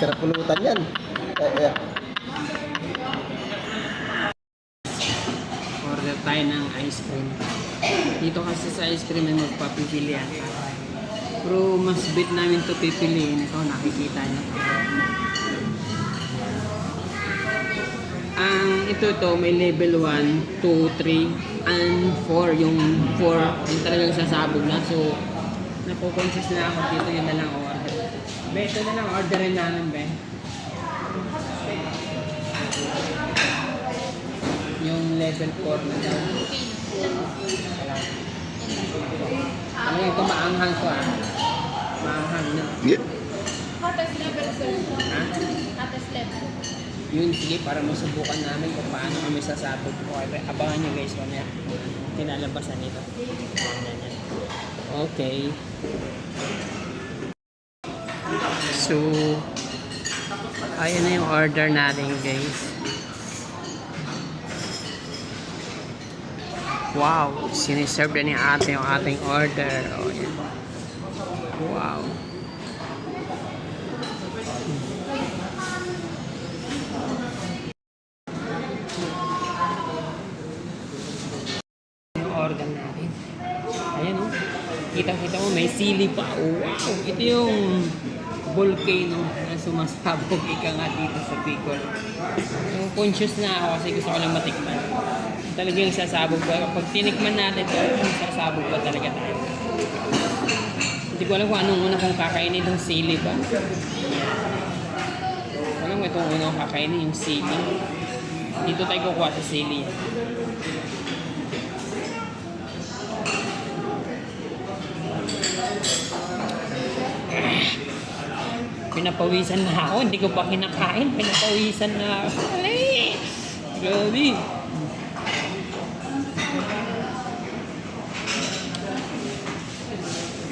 Sarap pulutan yan. Eh. Order tayo ng ice cream. Dito kasi sa ice cream ay magpapipili ata. Pero mas bit namin to pipiliin. Ito nakikita niyo. Ang ito to may level 1, 2, 3, and 4. Yung 4 yung talagang sasabog na. So, nakukonsis na ako dito yun na lang order. Be, ito na lang orderin namin, be. Yung level 4 na lang. Ano ito maanghang to ah. Maanghang na. Yeah. Hottest level, sir. Ha? Hottest level. Yun, sige, para masubukan namin kung paano kami sasabog. Okay, abangan nyo guys mamaya. Kinalabasan nito. Tingnan yan. Okay. So, ayan na yung order natin guys. Wow, siniserve na ni ate yung ating order. Oh, yan. Wow. order natin. Ayan o. Kita-kita mo, may sili pa. Oh, wow! Ito yung volcano na sumasabog ika nga dito sa Bicol. So, conscious na ako kasi gusto ko lang matikman. Talagang sasabog ba? Pag tinikman natin ito, sasabog ba talaga tayo? Hindi ko alam kung anong una kong kakainin itong sili ba. Alam mo itong una kong kakainin yung sili. Dito tayo kukuha sa sili. Pinapawisan na ako. Hindi ko pa kinakain. Pinapawisan na ako. Alay! Grabe.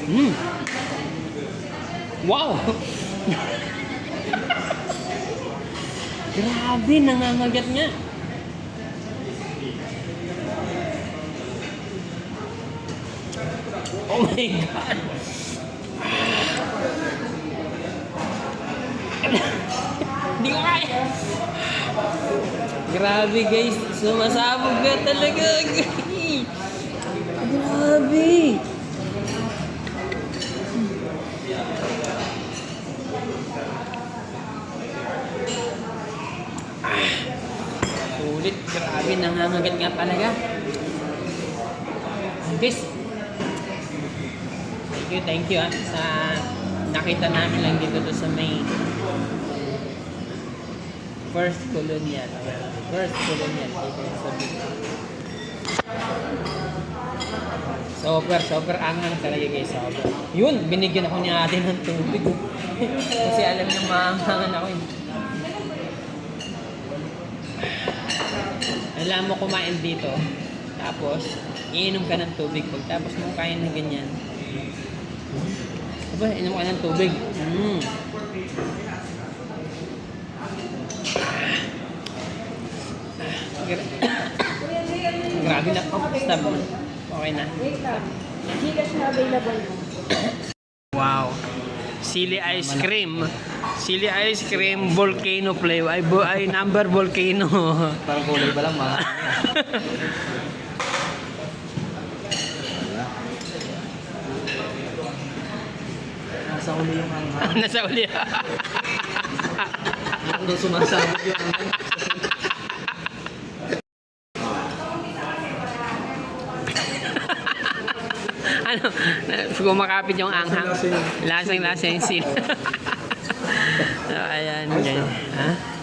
Mm. Wow! Grabe, nangangagat nga. Oh my God! Hindi ko kaya. Grabe guys, sumasabog ka talaga. Grabe. Ah, Sulit, grabe, nangangagat nga talaga. Guys, thank you, thank you ah, sa nakita namin lang dito to sa may First Colonial. First. Dito sa Bicol. Super, super angang talaga guys. Super. Yun, binigyan ako ni ate ng tubig. Kasi alam niya maanghangan ako. eh. Alam mo kumain dito. Tapos, iinom ka ng tubig. Pagtapos mo kain ng ganyan. Aba, inom ka ng tubig. Mm. Grabe na. Oh, stop. Okay na. Gcash na available. Wow. Sili ice cream. Sili ice cream volcano flavor. Ay, bo- ay number volcano. Parang kulay pa lang, mga. Nasa uli yung hanghang. Nasa uli. Doon sumasabog yung hanghang. Ano? Kumakapit yung anghang. Lasang-lasa yung sili. so, ayan. ganyan. Ha?